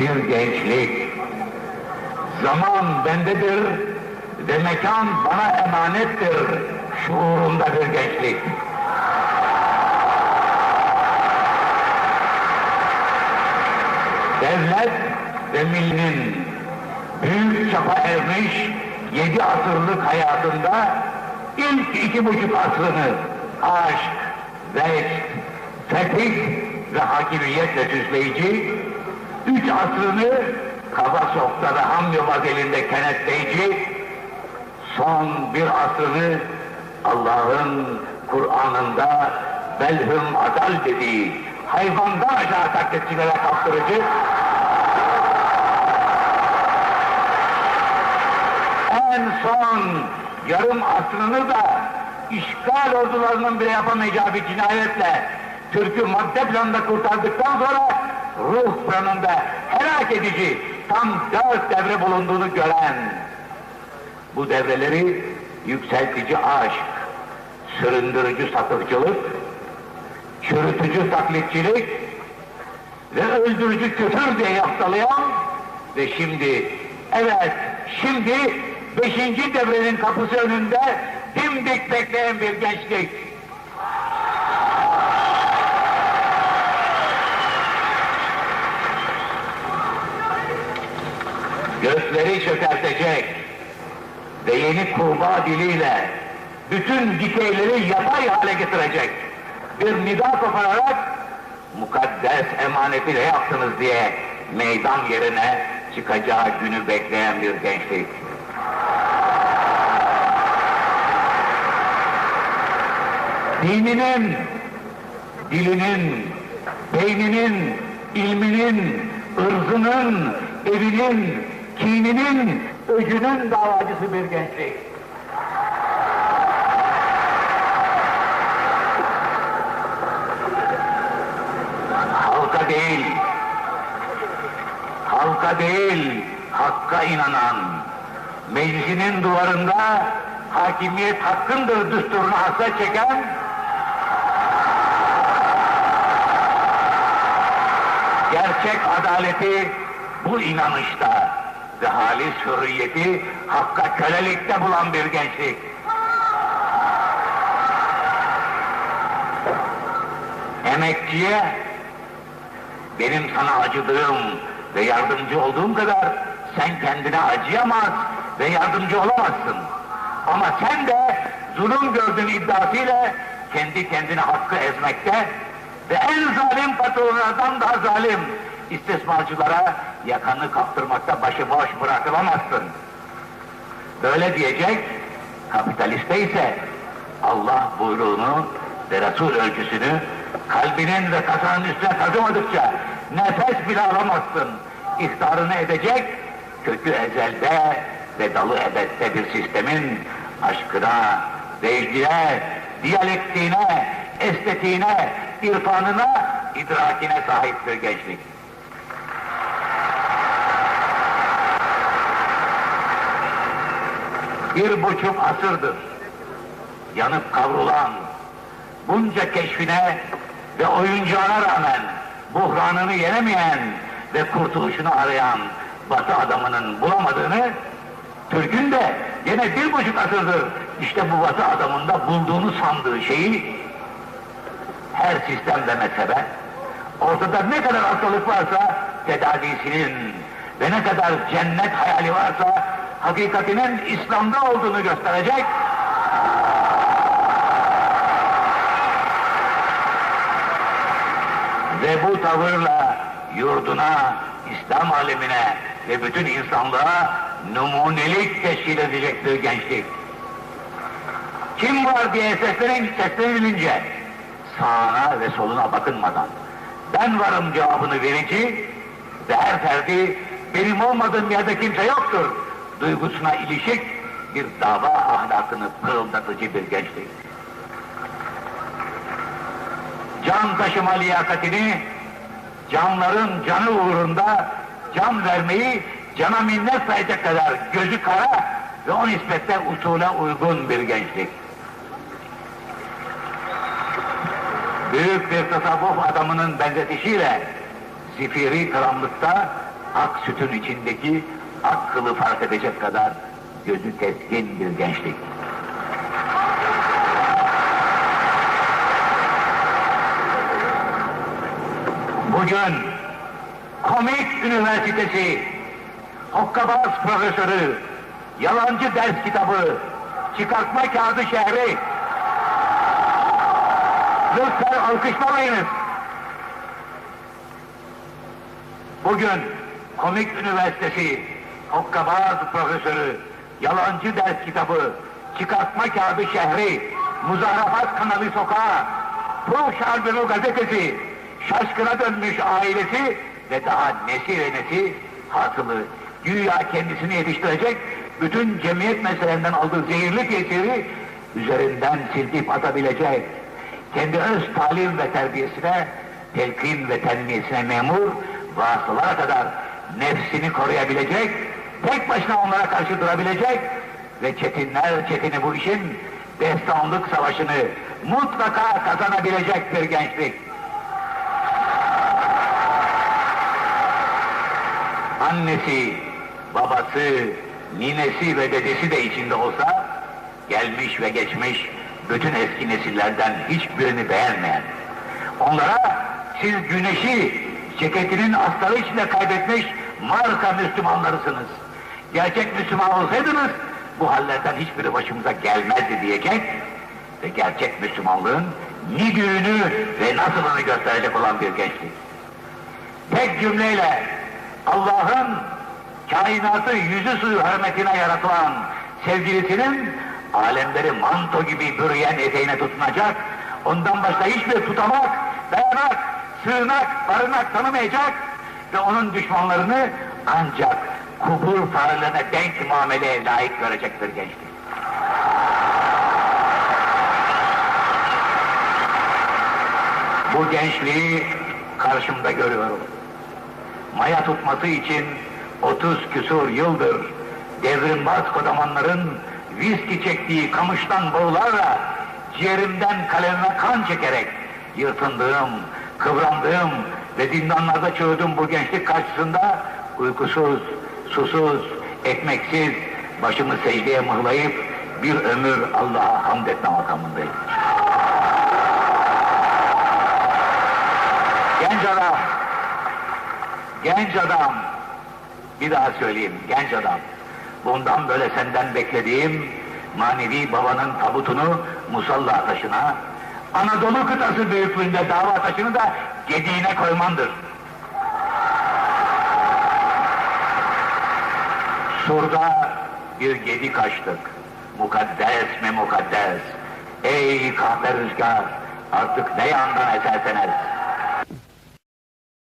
bir gençlik. Zaman bendedir ve mekan bana emanettir şuurunda bir gençlik. Devlet ve millinin büyük çapa ermiş yedi asırlık hayatında ilk iki buçuk asrını aşk, zevk, fetih ve hakimiyetle süsleyici, üç asrını kaba soktada ham yobaz kenetleyici, son bir asrını Allah'ın Kur'an'ında belhum adal dediği hayvandan aşağı taklitçilere kaptırıcı. En son yarım asrını da işgal ordularının bile yapamayacağı bir cinayetle Türk'ü madde planında kurtardıktan sonra ruh planında helak edici tam dört devre bulunduğunu gören bu devreleri yükseltici aşk, süründürücü satıcılık, çürütücü taklitçilik ve öldürücü küfür diye yaftalayan ve şimdi, evet şimdi beşinci devrenin kapısı önünde dimdik bekleyen bir gençlik. Göğüsleri çökertecek ve yeni kurbağa diliyle bütün dikeyleri yatay hale getirecek bir nida kopararak mukaddes emaneti ne yaptınız diye meydan yerine çıkacağı günü bekleyen bir gençlik. dininin, dilinin, beyninin, ilminin, ırzının, evinin, kininin, öcünün davacısı bir gençlik. Halka değil, halka değil, hakka inanan, meclisinin duvarında hakimiyet hakkındır düsturunu hasret çeken gerçek adaleti bu inanışta ve halis hürriyeti hakka kölelikte bulan bir gençlik. Emekçiye benim sana acıdığım ve yardımcı olduğum kadar sen kendine acıyamaz ve yardımcı olamazsın. Ama sen de zulüm gördüğün iddiasıyla kendi kendine hakkı ezmekte ve en zalim patronlardan daha zalim istismarcılara yakanı kaptırmakta başıboş bırakılamazsın. Böyle diyecek, kapitaliste ise Allah buyruğunu ve Resul ölçüsünü kalbinin ve kasanın üstüne kazımadıkça nefes bile alamazsın. İhtarını edecek, kökü ezelde ve dalı ebette bir sistemin aşkına, vecdine, diyalektiğine, estetiğine, irfanına, idrakine sahiptir gençlik. Bir buçuk asırdır yanıp kavrulan, bunca keşfine ve oyuncağına rağmen buhranını yenemeyen ve kurtuluşunu arayan Batı adamının bulamadığını, Türk'ün de yine bir buçuk asırdır işte bu Batı adamında bulduğunu sandığı şeyi her sistemde mezhebe, ortada ne kadar hastalık varsa tedavisinin ve ne kadar cennet hayali varsa hakikatinin İslam'da olduğunu gösterecek ve bu tavırla yurduna, İslam alemine ve bütün insanlığa numunelik teşkil edecektir gençlik. Kim var diye seslenin, seslenilince sağına ve soluna bakınmadan ben varım cevabını verici ve her ferdi benim olmadığım yerde kimse yoktur duygusuna ilişik bir dava ahlakını pırıldatıcı bir gençlik. Can taşıma liyakatini canların canı uğrunda can vermeyi cana minnet sayacak kadar gözü kara ve o nispette usule uygun bir gençlik. Büyük bir tasavvuf adamının benzetişiyle zifiri karanlıkta ak sütün içindeki ak kılı fark edecek kadar gözü keskin bir gençlik. Bugün Komik Üniversitesi Hokkabaz Profesörü Yalancı Ders Kitabı Çıkartma Kağıdı Şehri Lütfen alkışlamayınız. Bugün Komik Üniversitesi Hokkabaz Profesörü Yalancı Ders Kitabı Çıkartma Kağıdı Şehri Muzahafat Kanalı Sokağı Pro Şarbelo Gazetesi Şaşkına dönmüş ailesi ve daha nesi ve nesi hasılı güya kendisini yetiştirecek bütün cemiyet meselelerinden aldığı zehirli tesiri üzerinden silkip atabilecek kendi öz talim ve terbiyesine telkin ve tenmiyesine memur vasılara kadar nefsini koruyabilecek tek başına onlara karşı durabilecek ve çetinler çetini bu işin destanlık savaşını mutlaka kazanabilecek bir gençlik. annesi, babası, ninesi ve dedesi de içinde olsa, gelmiş ve geçmiş bütün eski nesillerden hiçbirini beğenmeyen, onlara siz güneşi ceketinin astarı içinde kaybetmiş marka Müslümanlarısınız. Gerçek Müslüman olsaydınız bu hallerden hiçbiri başımıza gelmezdi diyecek ve gerçek Müslümanlığın nidüğünü ve nasılını gösterecek olan bir gençlik. Tek cümleyle Allah'ın kainatı yüzü suyu hürmetine yaratılan sevgilisinin alemleri manto gibi bürüyen eteğine tutunacak, ondan başka hiçbir tutamak, dayanak, sığınak, barınak tanımayacak ve onun düşmanlarını ancak kubur farelerine denk muameleye layık görecek bir gençlik. Bu gençliği karşımda görüyorum maya tutması için 30 küsur yıldır devrimbaz kodamanların viski çektiği kamıştan borularla ciğerimden kalemime kan çekerek yırtındığım, kıvrandığım ve zindanlarda çığırdım bu gençlik karşısında uykusuz, susuz, ekmeksiz, başımı secdeye mıhlayıp bir ömür Allah'a hamd etme makamındayım. Genç adam, Genç adam, bir daha söyleyeyim, genç adam. Bundan böyle senden beklediğim manevi babanın tabutunu musalla taşına, Anadolu kıtası büyüklüğünde dava taşını da gediğine koymandır. Surda bir gedi kaçtık. Mukaddes mi mukaddes? Ey kahpe rüzgar, artık ne yandan esersen es.